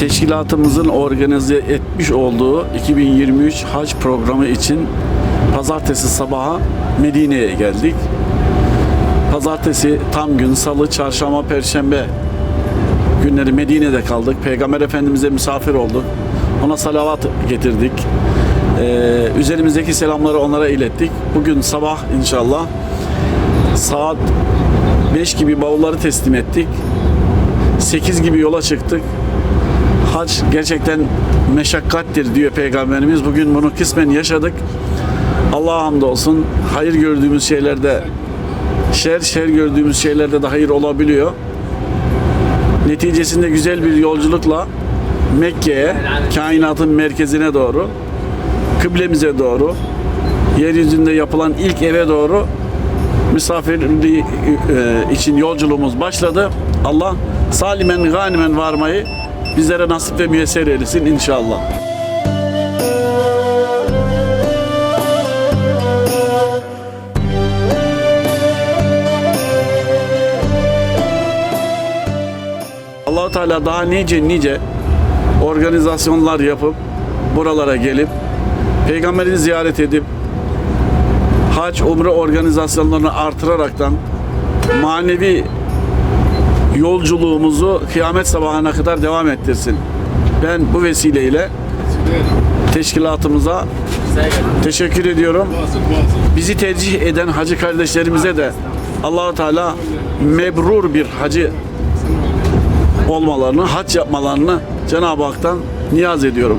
Teşkilatımızın organize etmiş olduğu 2023 hac programı için pazartesi sabaha Medine'ye geldik. Pazartesi tam gün, salı, çarşamba, perşembe günleri Medine'de kaldık. Peygamber Efendimiz'e misafir olduk. Ona salavat getirdik. Ee, üzerimizdeki selamları onlara ilettik. Bugün sabah inşallah saat 5 gibi bavulları teslim ettik. 8 gibi yola çıktık. Hac gerçekten meşakkattir diyor Peygamberimiz. Bugün bunu kısmen yaşadık. Allah'a hamdolsun hayır gördüğümüz şeylerde şer, şer gördüğümüz şeylerde de hayır olabiliyor. Neticesinde güzel bir yolculukla Mekke'ye, kainatın merkezine doğru, kıblemize doğru, yeryüzünde yapılan ilk eve doğru misafirliği e, için yolculuğumuz başladı. Allah salimen ganimen varmayı bizlere nasip ve müyesser eylesin inşallah. allah Teala daha nice nice organizasyonlar yapıp buralara gelip peygamberi ziyaret edip hac umre organizasyonlarını artıraraktan manevi yolculuğumuzu kıyamet sabahına kadar devam ettirsin. Ben bu vesileyle teşkilatımıza teşekkür ediyorum. Bizi tercih eden hacı kardeşlerimize de Allahu Teala mebrur bir hacı olmalarını, hac yapmalarını Cenab-ı Hak'tan niyaz ediyorum.